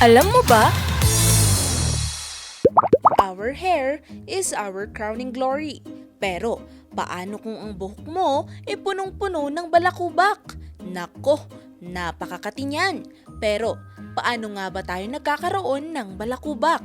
Alam mo ba? Our hair is our crowning glory. Pero, paano kung ang buhok mo ay punong-puno ng balakubak? Nako, napakakati niyan. Pero, paano nga ba tayo nagkakaroon ng balakubak?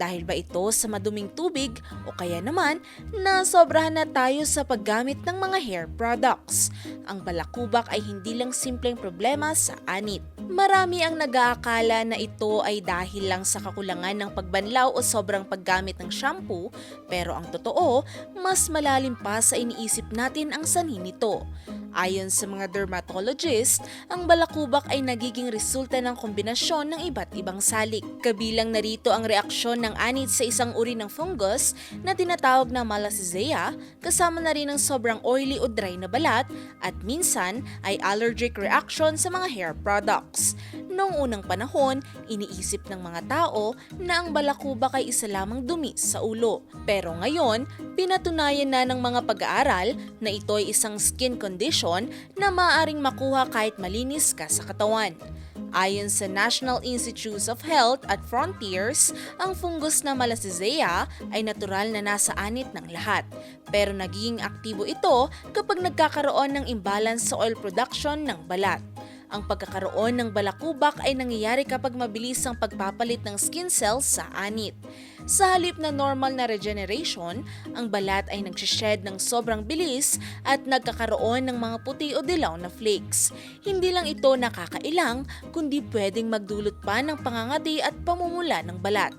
Dahil ba ito sa maduming tubig o kaya naman na sobrahan na tayo sa paggamit ng mga hair products? Ang balakubak ay hindi lang simpleng problema sa anit. Marami ang nag-aakala na ito ay dahil lang sa kakulangan ng pagbanlaw o sobrang paggamit ng shampoo, pero ang totoo, mas malalim pa sa iniisip natin ang sanhi nito. Ayon sa mga dermatologist, ang balakubak ay nagiging resulta ng kombinasyon ng iba't ibang salik. Kabilang narito ang reaksyon ng anit sa isang uri ng fungus na tinatawag na Malassezia, kasama na rin ang sobrang oily o dry na balat, at minsan ay allergic reaction sa mga hair products. Noong unang panahon, iniisip ng mga tao na ang balakubak ay isa lamang dumi sa ulo. Pero ngayon, pinatunayan na ng mga pag-aaral na ito ay isang skin condition na maaaring makuha kahit malinis ka sa katawan. Ayon sa National Institutes of Health at Frontiers, ang fungus na Malassezia ay natural na nasa anit ng lahat. Pero nagiging aktibo ito kapag nagkakaroon ng imbalance sa oil production ng balat. Ang pagkakaroon ng balakubak ay nangyayari kapag mabilis ang pagpapalit ng skin cells sa anit. Sa halip na normal na regeneration, ang balat ay nagsished ng sobrang bilis at nagkakaroon ng mga puti o dilaw na flakes. Hindi lang ito nakakailang, kundi pwedeng magdulot pa ng pangangati at pamumula ng balat.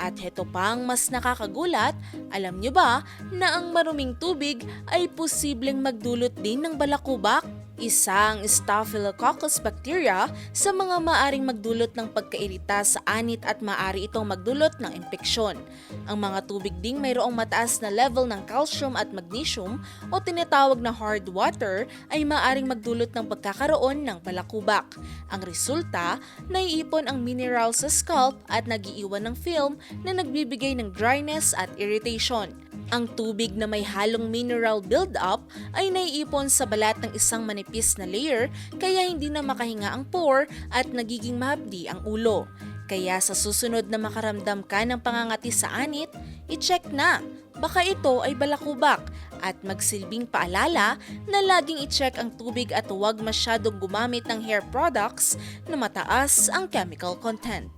At heto pang mas nakakagulat, alam nyo ba na ang maruming tubig ay posibleng magdulot din ng balakubak? Isang Staphylococcus bacteria sa mga maaring magdulot ng pagkairita sa anit at maaari itong magdulot ng impeksyon. Ang mga tubig ding mayroong mataas na level ng calcium at magnesium o tinatawag na hard water ay maaring magdulot ng pagkakaroon ng balakubak. Ang resulta, naiipon ang mineral sa scalp at nagiiwan ng film na nagbibigay ng dryness at irritation. Ang tubig na may halong mineral build-up ay naiipon sa balat ng isang manipis na layer kaya hindi na makahinga ang pore at nagiging mahapdi ang ulo. Kaya sa susunod na makaramdam ka ng pangangati sa anit, i-check na. Baka ito ay balakubak at magsilbing paalala na laging i-check ang tubig at huwag masyadong gumamit ng hair products na mataas ang chemical content.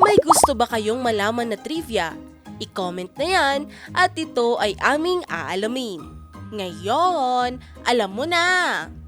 May gusto ba kayong malaman na trivia? I-comment na yan at ito ay aming aalamin. Ngayon, alam mo na!